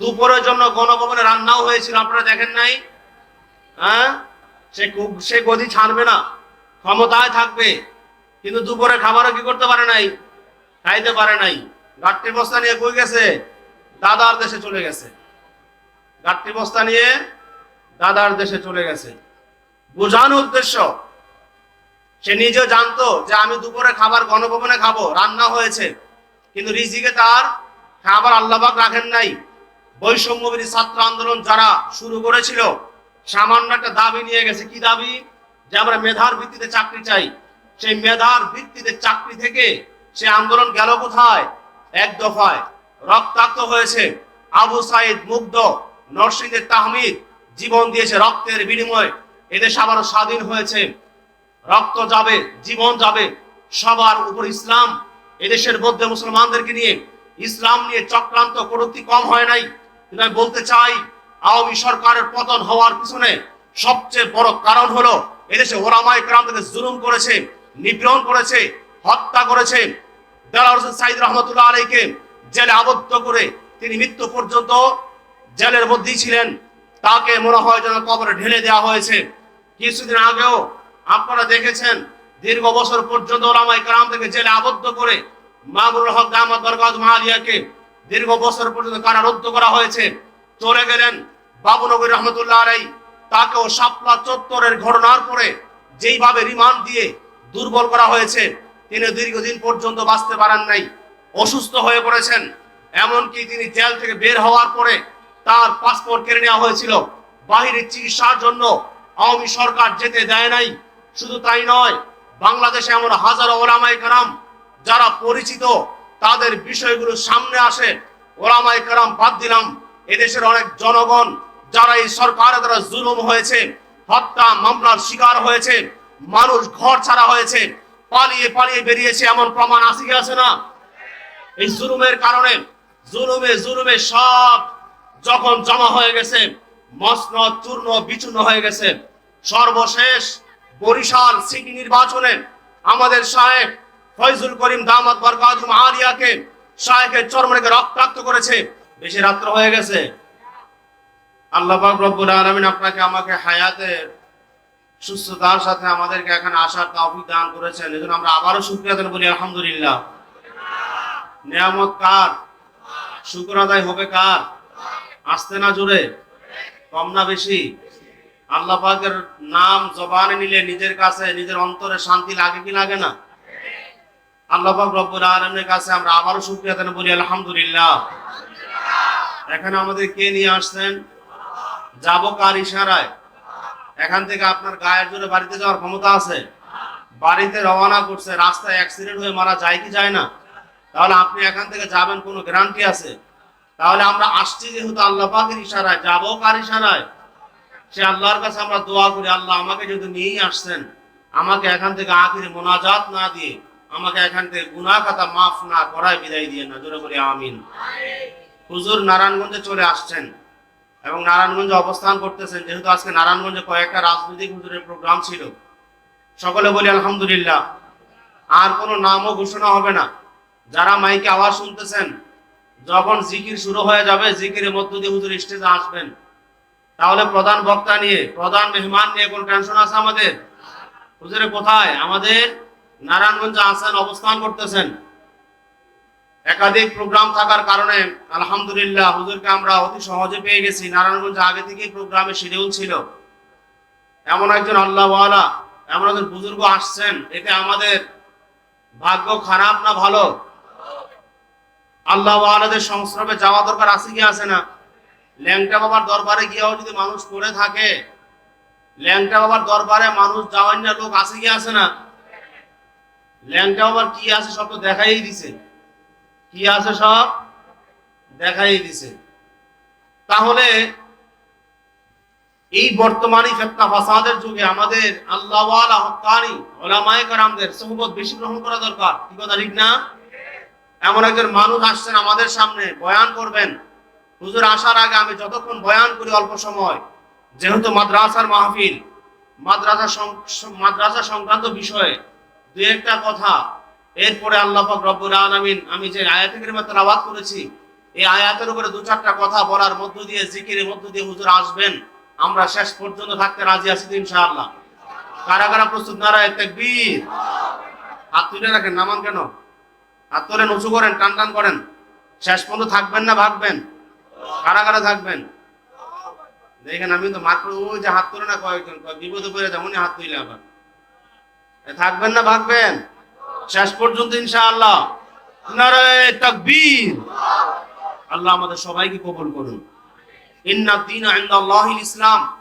দুপুরের জন্য গণভবনে রান্নাও হয়েছিল, আপনারা দেখেন নাই? হ্যাঁ? সে সে গদি ছাড়বে না, ক্ষমতায় থাকবে, কিন্তু দুপুরে খাবারও কি করতে পারে নাই? খাইতে পারে নাই। গাঠটি বস্তা নিয়ে কই গেছে? দাদার দেশে চলে গেছে। গাঠটি বস্তা নিয়ে দাদার দেশে চলে গেছে। বোঝানোর উদ্দেশ্য, সে নিজে জানতো যে আমি দুপুরে খাবার গণভবনে খাব, রান্না হয়েছে, কিন্তু রিজিকে তার খাবার আল্লাহবাক রাখেন নাই। বৈষম্যবিরী ছাত্র আন্দোলন যারা শুরু করেছিল, সামান্য একটা দাবি নিয়ে গেছে। কি দাবি? যে আমরা মেধার ভিত্তিতে চাকরি চাই। সেই মেধার ভিত্তিতে চাকরি থেকে সে আন্দোলন গেল কোথায়? এক দফায় রক্তাক্ত হয়েছে আবু সাইদ মুগ্ধ নরসিংহের তাহমিদ, জীবন দিয়েছে রক্তের বিনিময়ে। এদেশ আবারও স্বাধীন হয়েছে। রক্ত যাবে, জীবন যাবে সবার উপর ইসলাম। এদেশের মধ্যে মুসলমানদেরকে নিয়ে ইসলাম নিয়ে চক্রান্ত কটূক্তি কম হয় নাই? কিন্তু আমি বলতে চাই, আওয়ামী সরকারের পতন হওয়ার পিছনে সবচেয়ে বড় কারণ হলো এদেশে ওরামাই ক্রামকে জুলুম করেছে, নিপীড়ন করেছে, হত্যা করেছে। দেলার হোসেন সাইদ রহমতুল্লাহ আলীকে জেলে আবদ্ধ করে তিনি মৃত্যু পর্যন্ত জেলের মধ্যেই ছিলেন। তাকে মনে হয় যেন কবরে ঢেলে দেওয়া হয়েছে। কিছুদিন আগেও আপনারা দেখেছেন, দীর্ঘ বছর পর্যন্ত ওলামাই কালাম থেকে জেলে আবদ্ধ করে মামুনুল হক দামাত বরকাত মালিয়াকে দীর্ঘ বছর পর্যন্ত কারারুদ্ধ করা হয়েছে। চলে গেলেন বাবুনগর রহমতুল্লাহ আলাই। তাকেও শাপলা চত্বরের ঘটনার পরে যেইভাবে রিমান্ড দিয়ে দুর্বল করা হয়েছে, তিনি দীর্ঘদিন পর্যন্ত বাঁচতে পারেন নাই, অসুস্থ হয়ে পড়েছেন। এমনকি তিনি জেল থেকে বের হওয়ার পরে তার পাসপোর্ট কেড়ে নেওয়া হয়েছিল। বাহিরের চিকিৎসার জন্য আওয়ামী সরকার যেতে দেয় নাই। শুধু তাই নয়, বাংলাদেশে এমন হাজারো ওলামাই কারাম যারা পরিচিত তাদের বিষয়গুলো সামনে আসে। ওলামাই কারাম বাদ দিলাম। এদেশের অনেক জনগণ যারা এই সরকারের দ্বারা জুলুম হয়েছে, হত্যা, মামলার শিকার হয়েছে, মানুষ ঘর ছাড়া হয়েছে, পালিয়ে পালিয়ে বেরিয়েছে এমন প্রমাণ আসি আছে না? এই জুলুমের কারণে, জুলুমে জুলুমে সব যখন জমা হয়ে গেছে, মসন, চূর্ণ, বিচূর্ণ হয়ে গেছে। সর্বশেষ বরিশাল সিটি নির্বাচনে আমাদের সাহেব ফয়জুল করিম দামাত বরকাতুম আলিয়াকে শাহেকের চরমরেকে রক্তাক্ত করেছে। বেশি রাত্র হয়ে গেছে। আল্লাহ পাক রব্বুল আলামিন আপনাকে আমাকে হায়াতের সুস্থতার সাথে আমাদেরকে এখানে আসার তৌফিক দান করেছেন। এজন্য আমরা আবারও শুকরিয়া দেন বলি, আলহামদুলিল্লাহ। নিয়ামত কার? শুকর আদায় হবে কার? আসতে না জোরে? কম না বেশি? আল্লাহ পাকের নাম জবানে নিলে নিজের কাছে, নিজের অন্তরে শান্তি লাগে কি লাগে না? আল্লাহ পাক রব্বুল আলামিনের কাছে আমরা আবারও শুকরিয়া দেন বলি আলহামদুলিল্লাহ। এখানে আমাদের কে নিয়ে আসছেন? যাব কার ইশারায়? এখান থেকে আপনার গায়ের জোরে বাড়িতে যাওয়ার ক্ষমতা আছে? বাড়িতে রওনা করছে, রাস্তায় অ্যাক্সিডেন্ট হয়ে মারা যায় কি যায় না? তাহলে আপনি এখান থেকে যাবেন, কোনো গ্যারান্টি আছে? তাহলে আমরা আসছি যেহেতু আল্লাহ পাকের ইশারায়। যাব কার ইশারায়? সে আল্লাহর কাছে আমরা দোয়া করি, আল্লাহ আমাকে যেহেতু নিয়েই আসছেন আমাকে এখান থেকে আখিরে মোনাজাত না দিয়ে আমাকে এখান থেকে গুনাহ খাতা মাফ না করায় বিদায় দিয়ে না, জোরে করি আমিন। হুজুর নারায়ণগঞ্জে চলে আসছেন এবং নারায়ণগঞ্জে অবস্থান করতেছেন, যেহেতু আজকে নারায়ণগঞ্জে কয়েকটা রাজনৈতিক হুজুরের প্রোগ্রাম ছিল। সকলে বলি আলহামদুলিল্লাহ, আর কোনো নামও ঘোষণা হবে না। যারা মাইকে আওয়াজ শুনতেছেন, যখন জিকির শুরু হয়ে যাবে, জিকিরের মধ্য দিয়ে হুজুর স্টেজে আসবেন। তাহলে প্রধান বক্তা নিয়ে, প্রধান মেহমান নিয়ে কোন টেনশন আছে আমাদের? হুজুরে কোথায়? আমাদের নারায়ণগঞ্জে আছেন অবস্থান করতেছেন। একাধিক প্রোগ্রাম থাকার কারণে আলহামদুলিল্লাহ হুজুরকে আমরা অতি সহজে পেয়ে গেছি। নারায়ণগঞ্জ আগে থেকেই প্রোগ্রামে শিডিউল ছিল। এমন একজন আল্লাহওয়ালা, এমন একজন বুজুর্গ আসছেন, এতে আমাদের ভাগ্য খারাপ না ভালো? আল্লাহওয়ালাদের সংস্রবে যাওয়া দরকার আছে কি আছে না? ল্যাংটা বাবার দরবারে গিয়েও যদি মানুষ পড়ে থাকে, ল্যাংটা বাবার দরবারে মানুষ যাওয়ার লোক আছে কি আছে না? ল্যাংটা বাবার কি আছে সব তো দেখাই দিছে। কি আছে সব? দেখাই দিছে। তাহলে এই বর্তমানে ফেতনা ফাসাদের যুগে আমাদের আল্লাহওয়ালা হক্কানি ওলামায়ে কারামদের সোহবত বেশি গ্রহণ করা দরকার। কি কথা ঠিক না? এমন একজন মানুষ আসছেন আমাদের সামনে, বয়ান করবেন। হুজুর আসার আগে আমি যতক্ষণ বয়ান করি অল্প সময়, যেহেতু মাদ্রাসার মাহফিল, মাদ্রাসা মাদ্রাসা সংক্রান্ত বিষয়ে দু একটা কথা। এরপরে আল্লাহ পাক রব্বুল আলামিন, আমি যে আয়াতে কারিমা তেলাওয়াত করেছি, এই আয়াতের উপরে দু চারটা কথা বলার মধ্য দিয়ে, জিকিরের মধ্য দিয়ে হুজুর আসবেন। আমরা শেষ পর্যন্ত থাকতে রাজি আছি ইনশাআল্লাহ। কারা কারা প্রস্তুত? নারায় তাকবীর। হাত তুলে রাখেন, নামান কেন? হাত তুলে উঁচু করেন, টান টান করেন। শেষ পর্যন্ত থাকবেন না, ভাগবেন? কারা কারা থাকবেন? দেখেন, আমি তো মাত্র ওই যে হাত তুলে না কয়েকজন, কয় বিপদে পড়ে যেমনই হাত তুলে আবার। থাকবেন না, ভাগবেন। শেষ পর্যন্ত ইনশাআল্লাহ। নারায় তাকবীর। আল্লাহ আমাদের সবাইকে কবুল করুন। ইন্না দিন ইনদাল্লাহিল ইসলাম।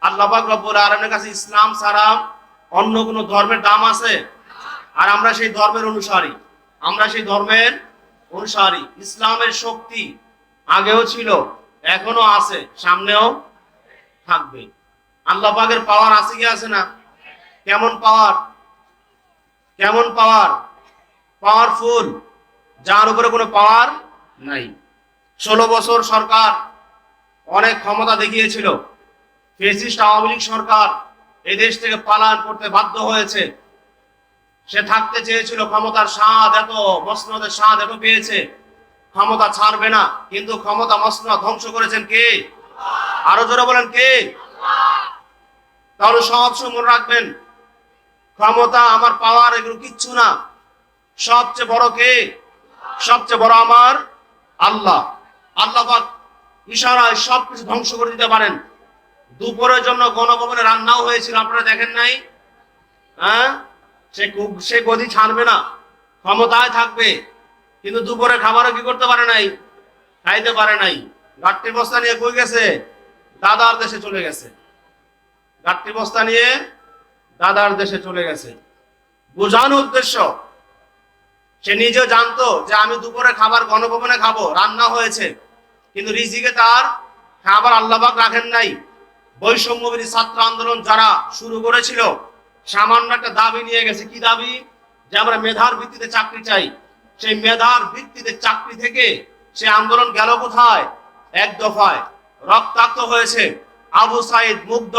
আল্লাহ পাক রব্বুল আলামিনের কাছে ইসলাম ছাড়া অন্য কোনো ধর্মের দাম আছে? আর আমরা সেই ধর্মের অনুসারী। আমরা সেই ধর্মের অনুসারী। ইসলামের শক্তি আগেও ছিল, এখনও আছে, সামনেও থাকবে। আল্লাহ পাকের পাওয়ার আছে কি, আছে না? কেমন পাওয়ার কেমন পাওয়ার? পাওয়ারফুল। যার উপরে কোনো পাওয়ার নাই। ষোলো বছর সরকার অনেক ক্ষমতা দেখিয়েছিল। ফেসিস্ট আওয়ামী লীগ সরকার এই দেশ থেকে পালায়ন করতে বাধ্য হয়েছে। সে থাকতে চেয়েছিল, ক্ষমতার স্বাদ এত, মসনদের স্বাদ এত পেয়েছে। ক্ষমতা ছাড়বে না, কিন্তু ক্ষমতা মসনদ ধ্বংস করেছেন কে? আরও জোরে বলেন কে? তাহলে সব সময় রাখবেন ক্ষমতা আমার পাওয়ার এগুলো কিচ্ছু না। সবচেয়ে বড় কে? সবচেয়ে বড় আমার আল্লাহ। আল্লাহ ইশারায় সবকিছু ধ্বংস করে দিতে পারেন। দুপুরের জন্য গণভবনে রান্নাও হয়েছিল, আপনারা দেখেন নাই? হ্যাঁ? সে সে গদি ছাড়বে না, ক্ষমতায় থাকবে। কিন্তু দুপুরে খাবারও কি করতে পারে নাই? খাইতে পারে নাই। গাঠটি বস্তা নিয়ে কই গেছে? দাদার দেশে চলে গেছে। গাঠটি বস্তা নিয়ে দাদার দেশে চলে গেছে। বোঝানোর উদ্দেশ্য, সে নিজে জানতো যে আমি দুপুরে খাবার গণভবনে খাব, রান্না হয়েছে। কিন্তু রিজিকে তার খাবার আল্লাহবাক রাখেন নাই। বৈষম্যবিরী ছাত্র আন্দোলন যারা শুরু করেছিল, সামান্য একটা দাবি নিয়ে গেছে। কি দাবি? যে আমরা মেধার ভিত্তিতে চাকরি চাই। সেই মেধার ভিত্তিতে চাকরি থেকে সে আন্দোলন গেল কোথায়? এক দফায় রক্তাক্ত হয়েছে আবু সাইদ মুগ্ধ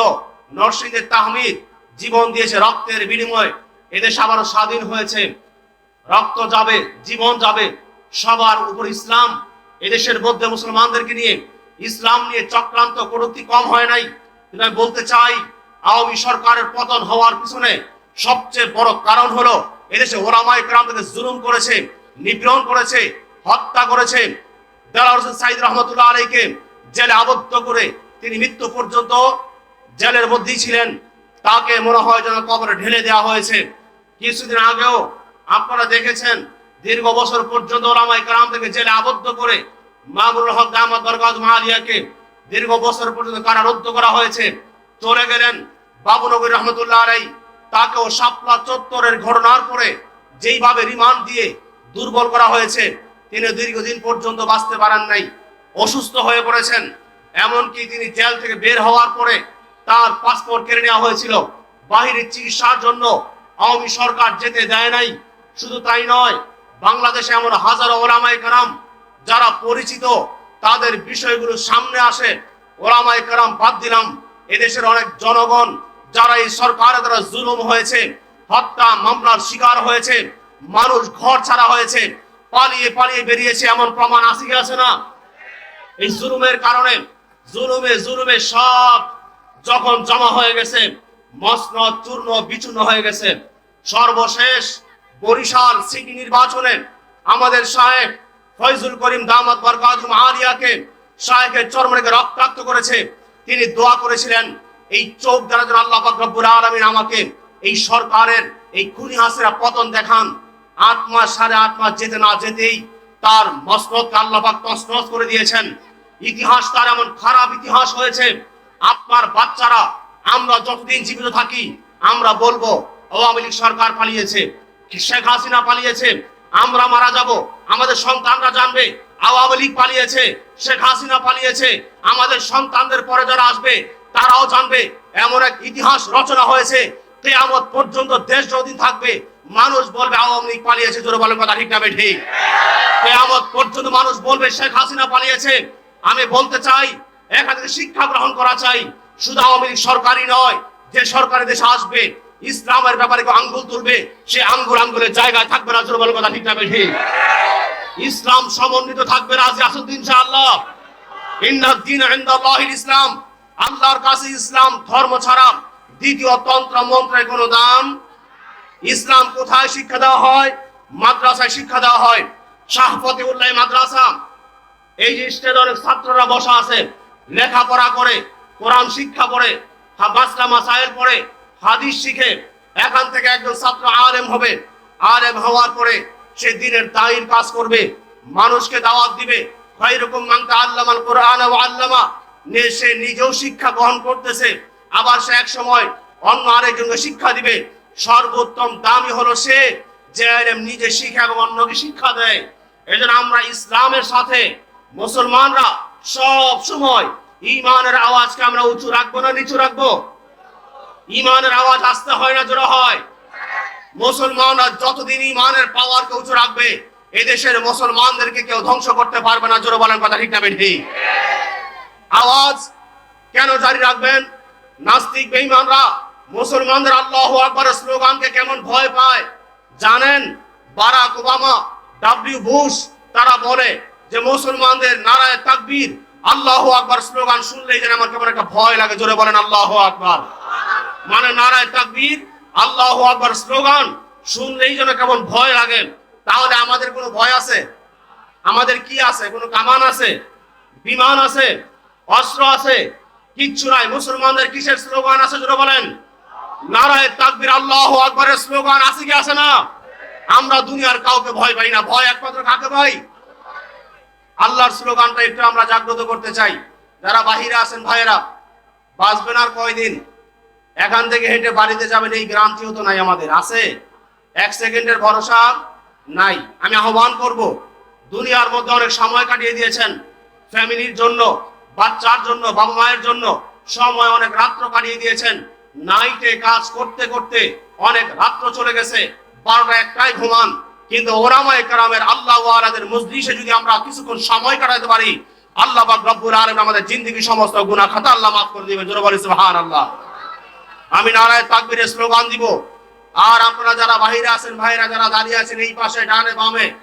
নরসিংহের তাহমিদ। জীবন দিয়েছে রক্তের বিনিময়ে। এদেশ আবারও স্বাধীন হয়েছে। রক্ত যাবে, জীবন যাবে সবার উপর ইসলাম। এদেশের মধ্যে মুসলমানদেরকে নিয়ে ইসলাম নিয়ে চক্রান্ত কটূক্তি কম হয় নাই। আমি বলতে চাই, আওয়ামী সরকারের পতন হওয়ার পিছনে সবচেয়ে বড় কারণ হলো, এদেশে ওলামাই ক্রাম থেকে জুলুম করেছে, নিপীড়ন করেছে, হত্যা করেছে। দেলাওয়ার হোসেন সাইদ রহমতুল্লাহ আলাইকে জেলে আবদ্ধ করে তিনি মৃত্যু পর্যন্ত জেলের মধ্যেই ছিলেন। তাকে মনে হয় যেন কবরে ঢেলে দেওয়া হয়েছে। কিছুদিন আগেও আপনারা দেখেছেন, দীর্ঘ বছর পর্যন্ত ওলামাই কালাম থেকে জেলে আবদ্ধ করে মামুনুল হক দামাত বরকাত মালিয়াকে দীর্ঘ বছর পর্যন্ত কারারুদ্ধ করা হয়েছে। চলে গেলেন বাবুনগর রহমতুল্লাহ আলাই। তাকেও শাপলা চত্বরের ঘটনার পরে যেইভাবে রিমান্ড দিয়ে দুর্বল করা হয়েছে, তিনি দীর্ঘদিন পর্যন্ত বাঁচতে পারেন নাই। অসুস্থ হয়ে পড়েছেন। এমনকি তিনি জেল থেকে বের হওয়ার পরে তার পাসপোর্ট কেড়ে নেওয়া হয়েছিল। বাহিরের চিকিৎসার জন্য আওয়ামী সরকার যেতে দেয় নাই। শুধু তাই নয়, বাংলাদেশে এমন হাজারো ওলামাই কারাম যারা পরিচিত, তাদের বিষয়গুলো সামনে আসে। ওলামাই কারাম বাদ দিলাম, এদেশের অনেক জনগণ যারা এই সরকারের দ্বারা জুলুম হয়েছে, হত্যা, মামলার শিকার হয়েছে, মানুষ ঘর ছাড়া হয়েছে, পালিয়ে পালিয়ে বেরিয়েছে, এমন প্রমাণ আসি আছে না? এই জুলুমের কারণে, জুলুমে জুলুমে সব যখন জমা হয়ে গেছে মসন চূর্ণ, বিচূর্ণ হয়ে গেছে। সর্বশেষ বরিশাল সিটি নির্বাচনে আমাদের সাহেব ফয়জুল করিম দামাত বরকাতুম আলিয়াকে শাহেকের চরমরেকে রক্তাক্ত করেছে। তিনি দোয়া করেছিলেন, এই চোখ দ্বারা যেন আল্লাহ রব্বুল আলামিন আমাকে এই সরকারের এই খুনি হাসিরা পতন দেখান। আট মাস, সাড়ে আট মাস যেতে না যেতেই তার মসনদকে আল্লাহ পাক তসনস করে দিয়েছেন। ইতিহাস তার এমন খারাপ ইতিহাস হয়েছে আপনার বাচ্চারা, আমরা যতদিন জীবিত থাকি, আমরা বলব, আওয়ামী লীগ সরকার পালিয়েছে শেখ হাসিনা পালিয়েছে, আমরা মারা যাব, আমাদের সন্তানরা জানবে, আওয়ামী লীগ পালিয়েছে, শেখ হাসিনা পালিয়েছে, আমাদের সন্তানদের পরে যারা আসবে, তারাও জানবে, এমন এক ইতিহাস রচনা হয়েছে, কেয়ামত পর্যন্ত দেশ যতদিন থাকবে, মানুষ বলবে আওয়ামী লীগ পালিয়েছে, জোরে বলেন কথা ঠিক না বে ঠিক। কেয়ামত পর্যন্ত মানুষ বলবে শেখ হাসিনা পালিয়েছে, আমি বলতে চাই থেকে শিক্ষা গ্রহণ করা চাই, শুধু আওয়ামী লীগ সরকারই নয়, যে সরকারি দেশে আসবে, ইসলামের ব্যাপারে আঙ্গুল তুলবে, সে আঙ্গুল আঙ্গুলের জায়গায় থাকবে না, জোরে কথা ঠিক না ঠিক ইসলাম সমন্বিত থাকবে রাজি আসুদ্দিন ইনশাআল্লাহ। ইন্নাদ্দিন ইনদাল্লাহিল ইসলাম, আল্লাহর কাছে ইসলাম ধর্ম ছাড়া দ্বিতীয় তন্ত্র মন্ত্রের কোনো দাম ইসলাম কোথায় শিক্ষা দেওয়া হয়? মাদ্রাসায় শিক্ষা দেওয়া হয়। শাহপতি উল্লাহ মাদ্রাসা। এই যে অনেক ছাত্ররা বসা আছে লেখাপড়া করে, কোরআন শিক্ষা পড়ে মাসলা মাসাইল পড়ে, হাদিস শিখে, এখান থেকে একজন ছাত্র আলেম হবে। আলেম হওয়ার পরে সে দিনের দায়ীর কাজ করবে, মানুষকে দাওয়াত দিবে। এরকম মাংতা আল্লামাল কোরআন ও আল্লামা সে নিজেও শিক্ষা গ্রহণ করতেছে। আবার সে এক সময় অন্য আরেকজনকে শিক্ষা দিবে। সর্বোত্তম দামি হলো সে যে আলেম নিজে শিক্ষা এবং অন্যকে শিক্ষা দেয়। এজন্য আমরা ইসলামের সাথে মুসলমানরা সব সময় ইমানের আওয়াজকে আমরা উঁচু রাখব না নিচু রাখব? ইমানের আওয়াজ আসতে হয় না জোড়া হয়। মুসলমানরা যতদিন ইমানের পাওয়ারকে উঁচু রাখবে, এদেশের মুসলমানদেরকে কেউ ধ্বংস করতে পারবে না, জোরে বলেন কথা ঠিক না ঠিক আওয়াজ কেন জারি রাখবেন? নাস্তিক বেঈমানরা, মুসলমানদের আল্লাহ আকবরের স্লোগানকে কেমন ভয় পায়? জানেন, বারাক ওবামা, ডাব্লিউ বুশ, তারা বলে যে মুসলমানদের নারায় তাকবীর, আল্লাহ আকবার স্লোগান শুনলেই যেন আমার কেমন একটা ভয় লাগে। জোরে বলেন আল্লাহ আকবার। মানে নারায় তাকবীর, আল্লাহ আকবার স্লোগান শুনলেই যেন কেমন ভয় লাগে। তাহলে আমাদের কোনো ভয় আছে? আমাদের কি আছে? কোনো কামান আছে? বিমান আছে? অস্ত্র আছে? কিচ্ছু নাই। মুসলমানদের কিসের স্লোগান আছে? জোরে বলেন। নারায় তাকবীর, আল্লাহ আকবরের স্লোগান আছে কি আছে না? আমরা দুনিয়ার কাউকে ভয় পাই না। ভয় একমাত্র কাকে পাই? আল্লাহর স্লোগানটা একটু আমরা জাগ্রত করতে চাই। যারা বাহিরে আছেন ভাইয়েরা, বাঁচবেন আর কয়দিন? এখান থেকে হেঁটে বাড়িতে যাবেন, এই গ্রান্তিও তো নাই আমাদের। আছে? এক সেকেন্ডের ভরসা নাই। আমি আহ্বান করব, দুনিয়ার মধ্যে অনেক সময় কাটিয়ে দিয়েছেন। ফ্যামিলির জন্য, বাচ্চার জন্য, বাবা মায়ের জন্য সময় অনেক রাত্র কাটিয়ে দিয়েছেন। নাইটে কাজ করতে করতে অনেক রাত্র চলে গেছে। বারোটা একটাই ঘুমান। কিন্তু ওরামায় কারামের আল্লাহ আলাদের মজলিসে যদি আমরা কিছুক্ষণ সময় কাটাতে পারি, আল্লাহ পাক রব্বুল আমাদের জিন্দেগি সমস্ত গুনাহ খাতা আল্লাহ মাফ করে দিবেন। জোরে বলি সুবহানাল্লাহ। আমি নারায় তাকবীরের স্লোগান দিব। আর আপনারা যারা বাহিরে আছেন ভাইরা যারা দাঁড়িয়ে আছেন এই পাশে, ডানে বামে,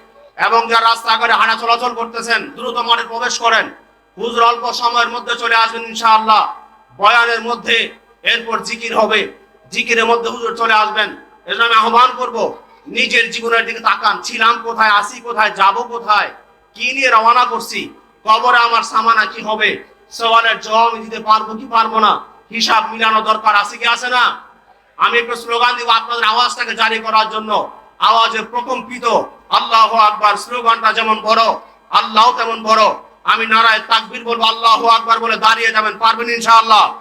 এবং যারা রাস্তাঘাটে হাঁটা চলাচল করতেছেন, দ্রুত মনে প্রবেশ করেন। হুজুর অল্প সময়ের মধ্যে চলে আসবেন ইনশাআল্লাহ। বয়ানের মধ্যে এরপর জিকির হবে। জিকিরের মধ্যে হুজুর চলে আসবেন। এজন্য আমি আহ্বান করব নিজের জীবনের দিকে তাকান। ছিলাম কোথায়? আসি কোথায়? যাব কোথায়? কি নিয়ে রওনা করছি? কবরে আমার সামানা কি হবে? সওয়ালের জবাব দিতে পারব কি পারব না? হিসাব মিলানো দরকার আছে কি আছে না? আমি একটু স্লোগান দিব আপনাদের আওয়াজটাকে জারি করার জন্য। আওয়াজে প্রকম্পিত। আল্লাহ আকবার। স্লোগানটা যেমন বড় আল্লাহ তেমন বড়। আমি নারায় তাকবীর বলব, আল্লাহ আকবার বলে দাঁড়িয়ে যাবেন। পারবেন ইনশাআল্লাহ?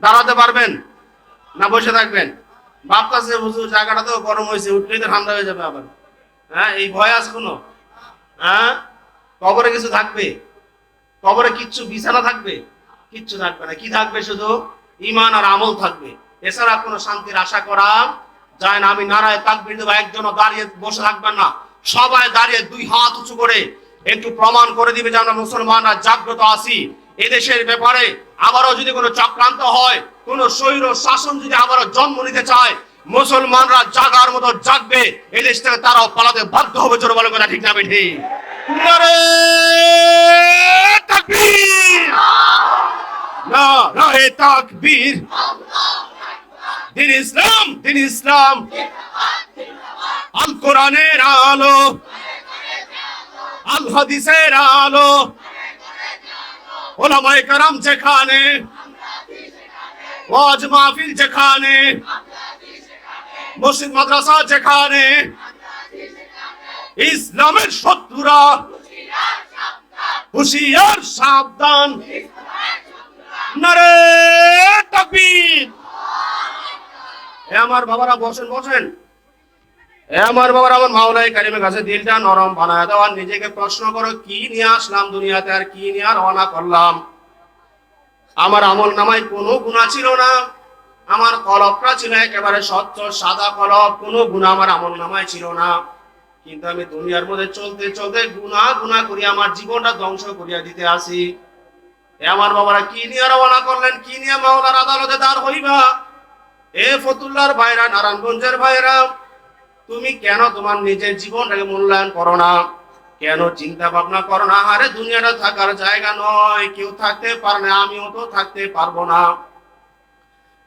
দাঁড়াতে পারবেন? না বসে থাকবেন? ভাবতাছে হুজুর জায়গাটা তো গরম হয়েছে, উঠলেই তো ঠান্ডা হয়ে যাবে আবার। হ্যাঁ এই ভয় আছে কোনো? হ্যাঁ? কবরে কিছু থাকবে? কবরে কিচ্ছু বিছানা থাকবে? কিচ্ছু থাকবে না। কি থাকবে শুধু? ইমান আর আমল থাকবে। এছাড়া কোনো শান্তির আশা করা যায় না। আমি নারায় তাকবির দেবো, একজনও দাঁড়িয়ে বসে থাকবেন না। সবাই দাঁড়িয়ে দুই হাত উঁচু করে একটু প্রমাণ করে দিবে যে আমরা মুসলমানরা জাগ্রত আছি। এদেশের ব্যাপারে আবারও যদি কোনো চক্রান্ত হয় কোন স্বৈর শাসন যদি আবারও জন্ম নিতে চায়, মুসলমানরা জাগার মতো জাগবে এদেশ থেকে তারাও পালাতে বাধ্য হবে, জোর বলে কথা ঠিক না বেঠি। দিন ইসলাম দিন ইসলাম। আল কোরআনের আলো, আল হাদিসের আলো। ওলামায়ে কারাম যেখানে ওয়াজ মাহফিল যেখানে, মসজিদ, মাদ্রাসা যেখানে, ইসলামের শত্রুরা হুশিয়ার সাবধান। নারে এ আমার বাবারা, বসেন বসেন। এ আমার বাবার, আমার মাওলাই কারিমের কাছে দিলটা নরম বানায় নিজেকে প্রশ্ন করো, কি নিয়ে আসলাম দুনিয়াতে আর কি নিয়ে রওনা করলাম? আমার আমল নামায় কোনো গুণা ছিল না। আমার কলপটা ছিল একেবারে স্বচ্ছ, সাদা কলপ কোনো গুণা আমার আমল নামায় ছিল না। কিন্তু আমি দুনিয়ার মধ্যে চলতে চলতে গুণা গুণা করি, আমার জীবনটা ধ্বংস করিয়া দিতে আসি। এ আমার বাবারা কি নিয়ে রওনা করলেন? কি নিয়ে মাওলার আদালতে দাঁড় হইবা এ ফতুল্লার ভাইরা, নারায়ণগঞ্জের ভাইরা, তুমি কেন তোমার নিজের জীবনটাকে মূল্যায়ন করো না? কেন চিন্তা ভাবনা করো না? আরে, দুনিয়াটা থাকার জায়গা নয়। কেউ থাকতে পারে না, আমিও তো থাকতে পারব না।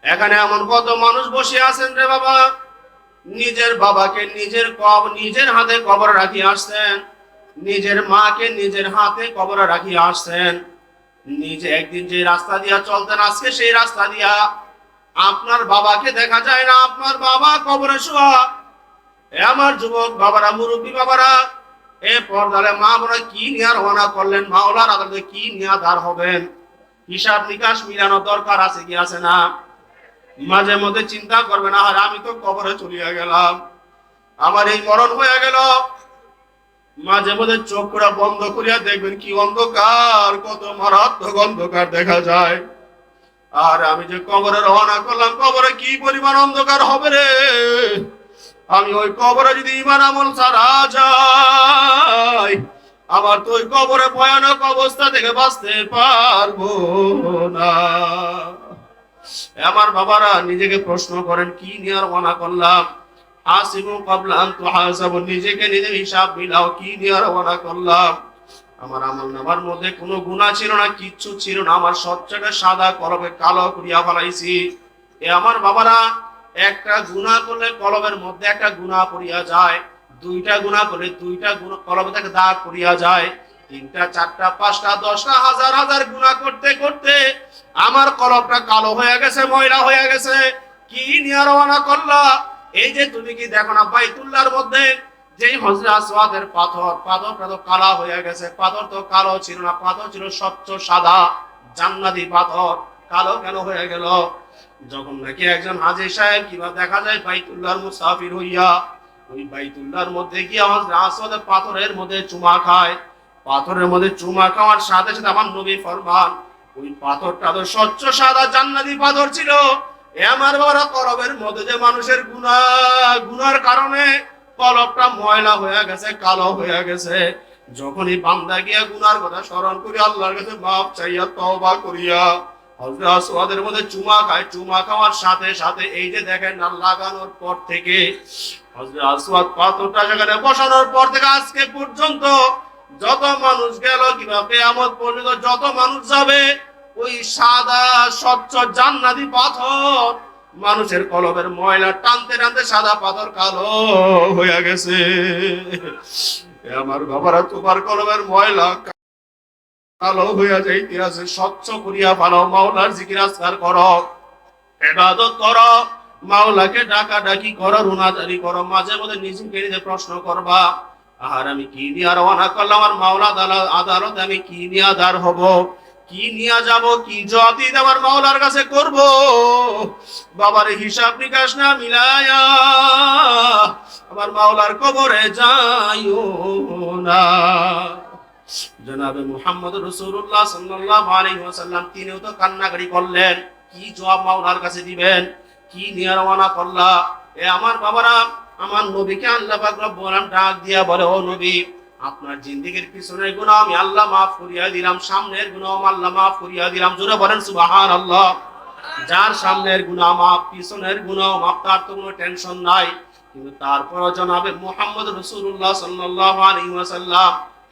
এখানে এমন কত মানুষ বসে আছেন রে বাবা? নিজের বাবাকে নিজের কব, নিজের হাতে কবর রাখি আসছেন। নিজের মাকে নিজের হাতে কবর রাখি আসছেন। নিজে একদিন যে রাস্তা দিয়া চলতেন, আজকে সেই রাস্তা দিয়া আপনার বাবাকে দেখা যায় না। আপনার বাবা কবরে শোয়া। আমার যুবক, বাবারা, মুরব্বী বাবারা এ পর্দালে মা বোনা কি নিয়ে রওনা করলেন মাওলার আদালতে কি নিয়ে দাঁড় হবেন? হিসাব নিকাশ মিলানো দরকার আছে কি আছে না? মাঝে মধ্যে চিন্তা করবে না, আর, আমি তো কবরে চলিয়া গেলাম। আমার এই মরণ হয়ে গেল। মাঝে মধ্যে চোখ করে বন্ধ করিয়া দেখবেন কি অন্ধকার, কত মারাত্মক অন্ধকার দেখা যায়। আর আমি যে কবরে রওনা করলাম, কবরে কি পরিমাণ অন্ধকার হবে রে? আমি ওই কবরে যদি ইমান আমল ছাড়া যাই, আমার তো ওই কবরে ভয়ানক অবস্থা থেকে বাঁচতে পারব না। আমার বাবারা, নিজেকে প্রশ্ন করেন, কি নিয়ে রওনা করলাম? হাসিবু কাবলা আন তুহাসাবু, নিজেকে নিজে হিসাব মিলাও, কি নিয়ে রওনা করলাম? আমার আমল নামার মধ্যে কোনো গুনাহ ছিল না, কিচ্ছু ছিল না, আমার সবচেয়ে সাদা কলবে কালো করিয়া ফেলাইছি। এ আমার বাবারা একটা গুনাহ করলে কলবের মধ্যে একটা গুনাহ পড়িয়া যায়, দুইটা গুনাহ করলে দুইটা গুনাহ কলবে থেকে দাগ পড়িয়া যায়। তিনটা, চারটা, পাঁচটা, দশটা, হাজার হাজার গুনাহ করতে করতে আমার কলবটা কালো হয়ে গেছে, ময়লা হয়ে গেছে। কি নিয়ে রওনা করলা? এই যে তুমি কি দেখো না বাইতুল্লাহর মধ্যে? যেই হজরে আসওয়াদের পাথর পাথরটা তো কালা হয়ে গেছে, পাথর তো কালো ছিল না, পাথর ছিল স্বচ্ছ সাদা, জান্নাতি পাথর, কালো কেন হয়ে গেল? যখন নাকি একজন হাজি সাহেব কিংবা দেখা যায় বাইতুল্লাহর মুসাফির হইয়া, ওই বাইতুল্লাহর মধ্যে গিয়ে হজরে আসওয়াদের পাথরের মধ্যে চুমা খায়। পাথরের মধ্যে চুমা খাওয়ার সাথে সাথে আমার নবী ফরমান, ওই পাথরটা তো স্বচ্ছ সাদা জান্নাতি পাথর ছিল। এ আমার বড় করবের মধ্যে যে মানুষের গুণা গুনার কারণে কলবটা ময়লা হয়ে গেছে, কালো হয়ে গেছে। যখনই বান্দা গিয়া গুনার কথা স্মরণ করি, আল্লাহর কাছে মাপ চাইয়া তওবা করিয়া আসওয়াদের মধ্যে চুমা খায়, চুমা খাওয়ার সাথে সাথে এই যে দেখেন না, লাগানোর পর থেকে হযরত আসওয়াদ পাথরটা সেখানে বসানোর পর থেকে আজকে পর্যন্ত যত মানুষ গেল কিংবা কেয়ামত পর্যন্ত যত মানুষ যাবে, ওই সাদা, স্বচ্ছ জান্নাতি পাথর মানুষের কলবের ময়লা টানতে টানতে সাদা পাথর কালো হয়ে গেছে। আমার বাবারা, তোমার কলবের ময়লা কালো হইয়া স্বচ্ছ করিয়া ভালো, মাওলার জিকির করো। এবাদত করো, মাওলাকে ডাকা ডাকি রুনাজারি মাঝে মধ্যে নিজেকে নিজে প্রশ্ন করবা আর আমি কি নিয়ে রওনা করলাম? আমার মাওলা আদালত, আমি কি নিয়ে আদার হব? কি নিয়ে যাব? কি জবাব দিতে আমার মাওলার কাছে করব? বাবার হিসাব নিকাশ না মিলায়া আমার মাওলার কবরে যাইও না। জনাবে মুহাম্মদ রসুল্লাহ ওয়াসাল্লাম। তিনিও তো কান্নাকারি করলেন। কি জবাব কাছে দিবেন? কি নিয়ে রওনা করলা? এ আমার বাবারা, আমার নবীকে আল্লাহ পাক ডাক দিয়া বলে, ও নবী, আপনার জিন্দেগির পিছনের গুনাহ আমি আল্লাহ মাফ করিয়া দিলাম, সামনের আমি আল্লাহ মাফ করিয়া দিলাম। জোরে বলেন, সুবহানাল্লাহ। যার সামনের গুনাহ মাফ, পিছনের গুনাহ মাফ, তার তো কোনো টেনশন নাই। কিন্তু তারপরও জনাবে মুহাম্মদ রাসূলুল্লাহ সাল্লাল্লাহু আলাইহি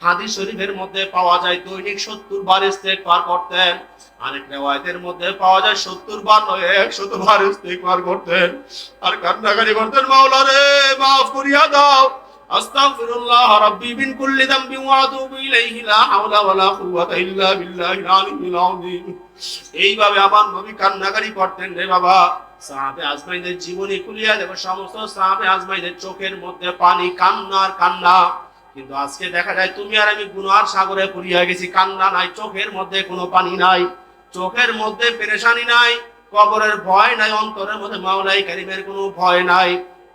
হাদিস শরীফের মধ্যে পাওয়া যায় দৈনিক সত্তর বার ইস্তেগফার করতেন। আরেক রেওয়ায়তের মধ্যে পাওয়া যায় সত্তর বার নয়, একশত বার ইস্তেগফার করতেন। আর কান্নাকারি করতেন, মাওলা রে, মাফ করিয়া দাও। আস্তাগফিরুল্লাহ রাব্বি মিন কুল্লি যামবি ওয়া আতুবু ইলাইহি, লা হাওলা ওয়ালা কুওয়াতা ইল্লা বিল্লাহিল আলিয়্যিল আযীম। এইভাবে আমার নবী কান্নাকারি করতেন রে বাবা। সাহাবে আজমাইদের জীবনী খুলিয়া দেখো, সমস্ত সাহাবে আজমাইদের চোখের মধ্যে পানি, কান্নার কান্না। কিন্তু আজকে দেখা যায় তুমি আর আমি গুনার সাগরে পড়িয়া গেছি, কান্না নাই, চোখের মধ্যে কোনো পানি নাই, চোখের মধ্যে পেরেশানি নাই, কবরের ভয় নাই, অন্তরের মধ্যে মাওলাই কারিমের কোনো ভয় নাই।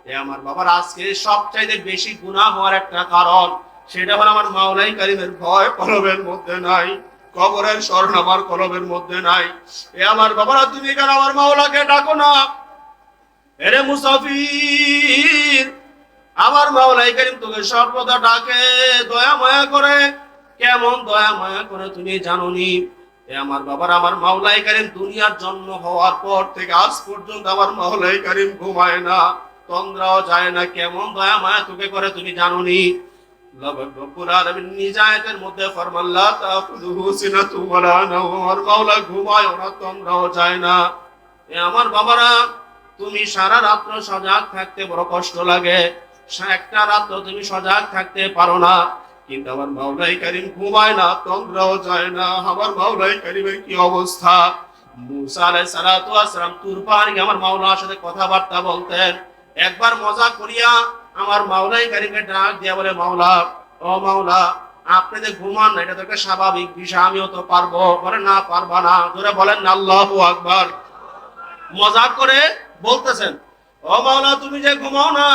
এ আমার বাবার আজকে সবচাইতে বেশি গুনাহ হওয়ার একটা কারণ, সেটা হলো আমার মাওলাই কারিমের ভয় কলবের মধ্যে নাই, কবরের স্মরণ আমার কলবের মধ্যে নাই। এ আমার বাবারা তুমি কেন আমার মাওলাকে ডাকো না? এরে মুসাফির আমার মাওলাই করিম তোকে সর্বদা ডাকে, দয়া মায়া করে। কেমন দয়া মায়া করে তুমি জানোনি? আমার বাবার, আমার মাওলাই করিম দুনিয়ার জন্ম হওয়ার পর থেকে আজ পর্যন্ত আমার মাওলাই করিম ঘুমায় না, তন্দ্রাও যায় না। কেমন দয়া মায়া তোকে করে তুমি জানোনি? আল্লাহ পাক রব্বুল আলামিন নিজ আয়াতের মধ্যে ফরমান, লা তাখুযুহু সিনাতুম ওয়ালা নাওম আমার মাওলা ঘুমায় না তোমরাও যায় না। এ আমার বাবারা, তুমি সারা রাত্র সজাগ থাকতে বড় কষ্ট লাগে। একটা রাত্র তুমি সজাগ থাকতে পারো না। কিন্তু আমার মাওলাই কারিম ঘুমায় না তোমরাও যায় না। আমার মাওলাই কারিমের কি অবস্থা? মুসা আলাইহিস সালাতু পাহাড়ে আমার মাওলার সাথে কথাবার্তা বলতেন। একবার মজা করিয়া আমার মাওলাই কারিমকে ডাক দিয়া বলে, মাওলা, ও মাওলা, আপনি যে ঘুমান না, এটা তো একটা স্বাভাবিক বিষয়, আমিও তো পারব। বলে, না, পারবা না। ধরে বলেন না আল্লাহু আকবার। মজাক করে বলতেছেন, ও মাওলা, তুমি যে ঘুমাও না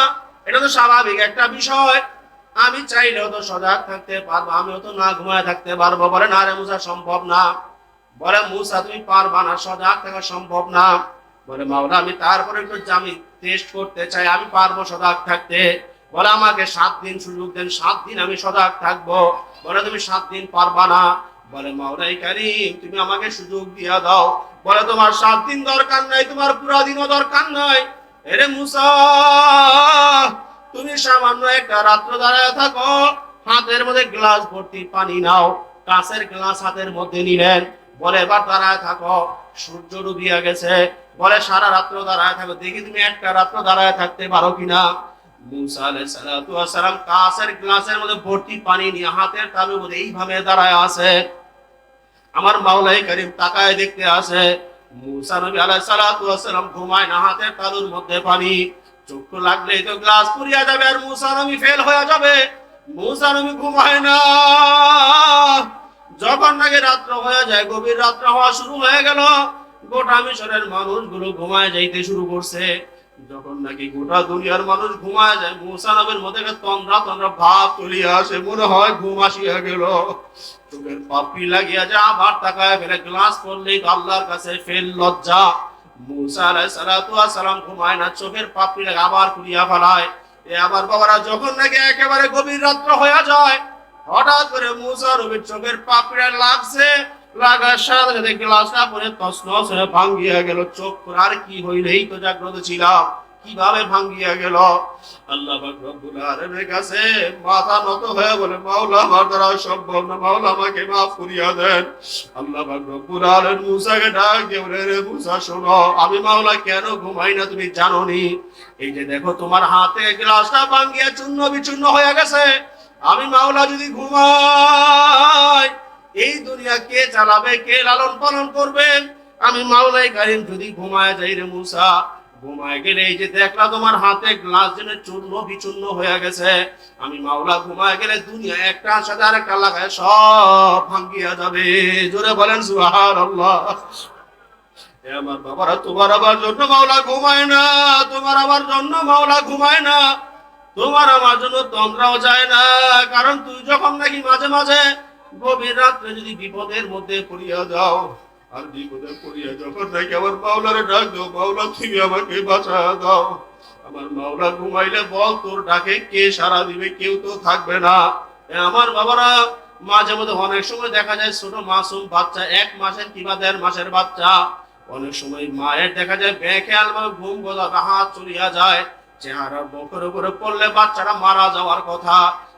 এটা তো স্বাভাবিক, একটা বিষয়। আমি চাইলেও তো সজাগ থাকতে পারব, আমিও তো না ঘুমায় থাকতে পারব। বলে, না রে মুসা, সম্ভব না। বলে, মুসা, তুমি পারবা না, সজাগ থাকা সম্ভব না। বলে, মাওলা, আমি তারপরে একটু জামি টেস্ট করতে চাই, আমি পারব সজাগ থাকতে। বলে, আমাকে সাত দিন সুযোগ দেন, সাত দিন আমি সজাগ থাকব। বলে, তুমি সাত দিন পারবা না। বলে মাওলাই কারিম, তুমি আমাকে সুযোগ দিয়া দাও। বলে, তোমার সাত দিন দরকার নাই, তোমার পুরা দিনও দরকার নাই। এরে মুসা, তুমি সামান্য একটা রাত্র দাঁড়ায় থাকো, হাতের মধ্যে গ্লাস ভর্তি পানি নাও, কাঁচের গ্লাস হাতের মধ্যে নিলেন। বলে, এবার দাঁড়ায় থাকো, সূর্য ডুবিয়া গেছে। বলে, সারা রাত্র দাঁড়ায় থাকো, দেখি তুমি একটা রাত্র দাঁড়ায় থাকতে পারো কিনা? মুসা আলাইহিস সালাতু সালাম কাঁচের গ্লাসের মধ্যে ভর্তি পানি নিয়ে হাতের তালুর মধ্যে এইভাবে দাঁড়ায় আছে। আমার মাওলাই করিম তাকায় দেখতে আসে। মুসা নবী আলাইহিস সালাতু ওয়াস সালাম ঘুমায় না, হাতের তালুর মধ্যে পানি। চক্ষু লাগলেই তো গ্লাস পুরিয়া যাবে আর মুসা নবী ফেল হয়ে যাবে। মুসা নবী ঘুমায় না। যখন নাকি রাত্র হয়ে যায়, গভীর রাত্র হওয়া শুরু হয়ে গেল, গোটা মিশরের মানুষগুলো ঘুমায় যাইতে শুরু করছে। যখন নাকি গোটা দুনিয়ার মানুষ ঘুমায় যায় মধ্যে তন্দ্রা তন্দ্রা ভাব চলিয়া আসে, মনে হয় ঘুম আসিয়া গেল। চোখের পাপড়ি লাগিয়া যা আবার তাকায়, ফেলে গ্লাস আল্লাহর কাছে ফেল লজ্জা। মুসা আলাইহিস সালাতু সালাম ঘুমায় না, চোখের পাপড়ি লাগে আবার খুলিয়া ফেলায়। এ আবার বাবারা, যখন নাকি একেবারে গভীর রাত্র হয়ে যায়, হঠাৎ করে মুসা রবির চোখের পাপড়ি লাগছে। লাগার সাথে সাথে গ্লাসটা পরে তসনস হয়ে ভাঙ্গিয়া গেল। চোখ আর কি হইলেই তো জাগ্রত ছিলাম। কীভাবে ভাঙ্গিয়া গেল? আল্লাহ রব্বুল আলামিনের কাছে মাথা নত হয়ে বলে, মাওলা, আমার দ্বারা সম্ভব না। মাওলা, আমাকে মাফ করিয়া দেন। আল্লাহ রব্বুল আলামিন মুসাকে ডাক দিয়ে বলে, রে মুসা, শোনো, আমি মাওলা কেন ঘুমাই না তুমি জানো নি এই যে দেখো, তোমার হাতে গ্লাসটা ভাঙ্গিয়া চূর্ণ বিচূর্ণ হয়ে গেছে। আমি মাওলা যদি ঘুমাই এই দুনিয়া কে চালাবে, কে লালন পালন করবে? আমি মাওলাই কারিম যদি ঘুমায় যাই রে মুসা, ঘুমায় গেলে এই যে দেখলা তোমার হাতে গ্লাস যেন চূর্ণ বিচূর্ণ হয়ে গেছে। আমি মাওলা ঘুমায় গেলে দুনিয়া একটা সাথে আর একটা লাগায় সব ভাঙ্গিয়া যাবে। জোরে বলেন এ আমার বাবারা, তোমার আমার জন্য মাওলা ঘুমায় না, তোমার আমার জন্য মাওলা ঘুমায় না। তোমার আমার জন্য তন্দ্রাও যায় না, কারণ তুই যখন নাকি মাঝে মাঝে গভীর রাত্রে যদি বিপদের মধ্যে পড়িয়া যাও, আর বিপদে পড়িয়া যখন নাকি আমার মাওলারে ডাক দাও, মাওলা তুমি আমাকে বাঁচা দাও। আমার মাওলা ঘুমাইলে বল, তোর ডাকে কে সারা দিবে, কেউ তো থাকবে না। আমার বাবারা, মাঝে মধ্যে অনেক সময় দেখা যায়, ছোট মাসুম বাচ্চা, এক মাসের কিংবা দেড় মাসের বাচ্চা। অনেক সময় মায়ের দেখা যায় বেখেয়াল ভাবে ঘুম গোজা হাত চলিয়া যায়, চেহারার মুখের উপরে পড়লে বাচ্চাটা মারা যাওয়ার কথা।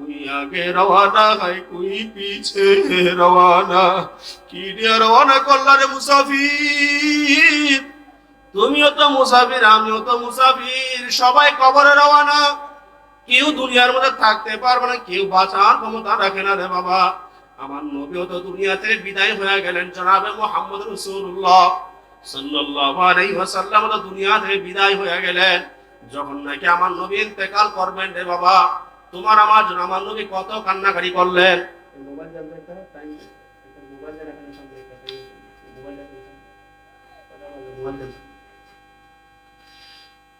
কুই আগে রওয়ানা হাই কুই পিছে রওয়ানা। কি দিয়া রওয়ানা করলারে মুসাফির? তুমিও তো মুসাফির, আমিও তো মুসাফির। সবাই কবরে রওয়ানা। কেউ দুনিয়ার মধ্যে থাকতে পারবে না, কেউ বাঁচার ক্ষমতা রাখে না রে বাবা। আমার নবীও তো দুনিয়াতে বিদায় হয়ে গেলেন জনাবে মোহাম্মদ রসুল্লাহ সাল্লাল্লাহু আলাইহি ওয়াসাল্লাম তো দুনিয়া থেকে বিদায় হয়ে গেলেন। যখন নাকি আমার নবী ইন্তেকাল করবেন রে বাবা তোমার আমার আমার নবী কত কান্নাকারি করলেন।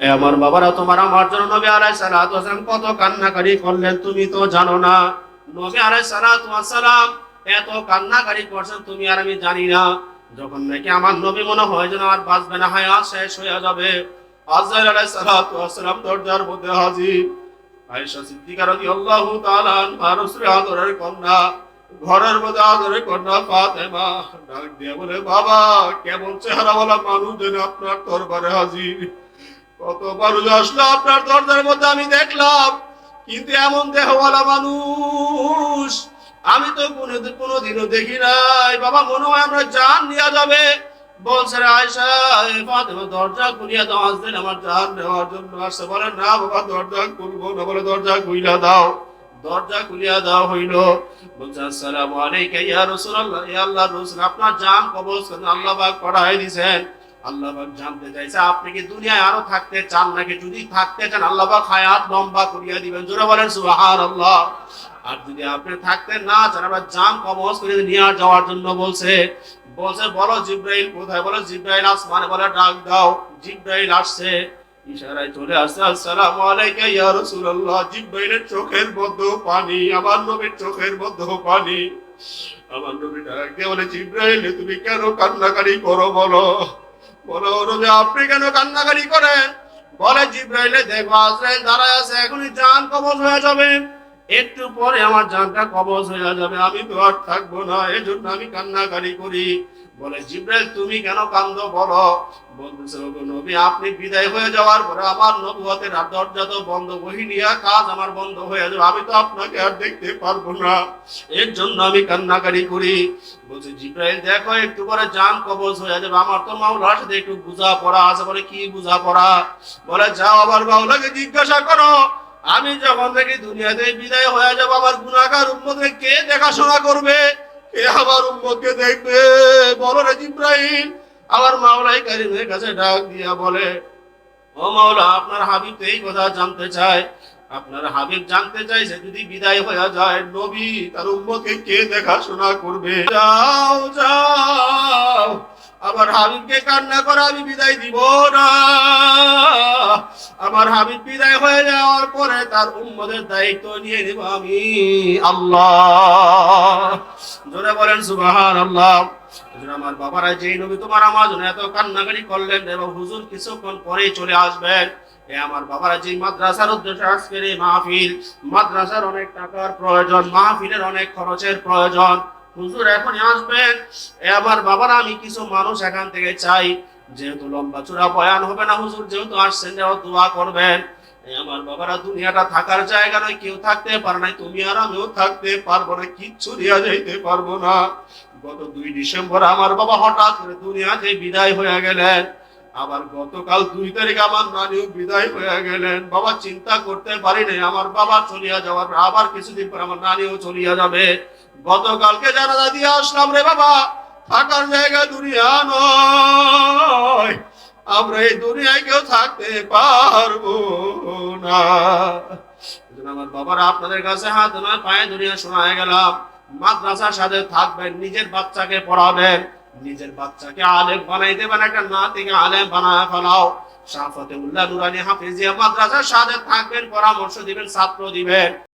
আমার বাবারা তোমার আমার জন্য নবী আলাইহিস সালাতু কত কান্নাকারি করলেন তুমি তো জানো না। নবী আলাইহিস সালাতু সালাম এত কান্নাকারি করছেন তুমি আর আমি জানি না। যখন নাকি আমার নবী মনে হয় যেন আর বাঁচবে না হায়াত শেষ হয়ে যাবে। আজরাইল আলাইহিস সালাতু সালাম দরজার মধ্যে হাজির। আয়েশা সিদ্দিকা রাদিয়াল্লাহু তাআলা আনহা, রাসূলের আদরের কন্যা, ঘরের মধ্যে আদরের কন্যা ফাতেমা। ডাক দিয়ে বলে, বাবা, কেমন চেহারাওয়ালা মানুষ যেন আপনার দরবারে হাজির। কত মানুষ আসলো আপনার দরজার মধ্যে, আমি দেখলাম। কিন্তু এমন দেহওয়ালা মানুষ, আমি তো কোনো কোনোদিনও দেখি নাই। বাবা, মনে হয় আমরা জান নেওয়া যাবে। আল্লাহ আপনি কি দুনিয়ায় আরও থাকতে চান নাকি? যদি থাকতে চান, আল্লাহ হায়াত লম্বা করিয়া দিবেন। জোরে বলেন, সুবহানাল্লাহ। আর যদি আপনি থাকতে না চান আবার জান কবজ করে নিয়ে যাওয়ার জন্য বলছে বলছে, বলো জিব্রাইল কোথায়? বলো, জিব্রাইল আসমানে বলে, ডাক দাও, জিব্রাইল আসছে। ইশারায় চলে আসছে, আসসালামু আলাইকা ইয়া রাসূলুল্লাহ। জিব্রাইলের চোখের মধ্যে পানি, আমার নবীর চোখের মধ্যে পানি। আমার নবী ডাক দিয়ে বলে, জিব্রাইল, তুমি কেন কান্নাকারি করো বলো? বলো, নবী, আপনি কেন কান্নাকারি করেন? বলে, জিব্রাইলে দেখো, আজরাইল দাঁড়ায় আছে, এখনই জান কবজ হয়ে যাবে। একটু পরে আমার জানটা কবজ হয়ে যাবে, আমি তো আর থাকব না এই জন্য আমি কান্নাকারি করি। বলে, জিব্রাইল, তুমি কেন কান্দো বলো? নবী, আপনি বিদায় হয়ে যাওয়ার পরে আমার নবুয়তের দরজা তো বন্ধ বহিনিয়া কাজ আমার বন্ধ হয়ে যাবে, আমি তো আপনাকে আর দেখতে পারব না। এর জন্য আমি কান্নাকারি করি। বলছে, জিব্রাইল, দেখো, একটু পরে জান কবজ হয়ে যাবে, আমার তো মাওলার সাথে একটু বুঝা পড়া আছে বলে কি বুঝা পড়া বলে, যাও আবার মাওলাকে জিজ্ঞাসা করো আমি যখন থেকে দুনিয়াতে বিদায় হয়ে যাব, আমার গুণাগার উম্মতকে কে দেখাশোনা করবে? কে আমার উম্মতকে দেখবে। বলো রে জিব্রাইল। আমার মাওলাই কারিমের কাছে ডাক দিয়া বলে, ও মাওলা, আপনার হাবিব এই কথা জানতে চায়। আপনার হাবিব জানতে চাইছে যদি বিদায় হয়ে যায়, নবী তার উম্মতকে কে দেখাশোনা করবে? যাও যাও। আমার হাবিবকে কান্না করে আমি বিদায় দিব না। আমার হাবিব বিদায় হয়ে যাওয়ার পরে তার উম্মদের দায়িত্ব নিয়ে নিব আমি। আল্লাহ। জোরে বলেন সুবাহান আল্লাহ আমার বাবারা, যেই নবী তোমার আমার জন্য এত কান্নাকারি করলেন এবং হুজুর কিছুক্ষণ পরেই চলে আসবেন। আমার বাবারা যে মাদ্রাসার উদ্দেশ্যে আজকের এই মাহফিল, মাদ্রাসার অনেক টাকার প্রয়োজন, মাহফিলের অনেক খরচের প্রয়োজন। হুজুর এখনই আসবেন আমার বাবারা, আমি কিছু মানুষ এখান থেকে চাই। যেহেতু লম্বা চূড়া বয়ান হবে না হুজুর, যেহেতু আসছেন যেও দোয়া করবেন। আমার বাবারা, দুনিয়াটা থাকার জায়গা নয়, কেউ থাকতে পারে না তুমি আর আমিও থাকতে পারব না, কিচ্ছু দিয়া যাইতে পারব না। গত দুই ডিসেম্বর আমার বাবা হঠাৎ করে দুনিয়াতে বিদায় হয়ে গেলেন। আবার গতকাল দুই তারিখ আমার নানিও বিদায় হয়ে গেলেন। বাবা, চিন্তা করতে পারি নাই, আমার বাবা চলিয়া যাওয়ার, আবার কিছুদিন পর আমার নানিও চলিয়া যাবে। গতকালকে জানাজা দিয়ে আসলাম রে বাবা। থাকার জায়গা দুনিয়া নয়। আমরা এই দুনিয়ায় কেউ থাকতে পারব না। আমার বাবারা, আপনাদের কাছে হাত নয় পায়ে দুনিয়া গেলাম। মাদ্রাসার সাথে থাকবেন, নিজের বাচ্চাকে পড়াবেন। নিজের বাচ্চাকে আলেম বানাই দেবেন, একটা নাতিকে আলেম বানায় ফেলাও। শাফতে উল্লাহ নুরানি হাফিজিয়া মাদ্রাসার সাথে থাকবেন, পরামর্শ দিবেন, ছাত্র দিবেন।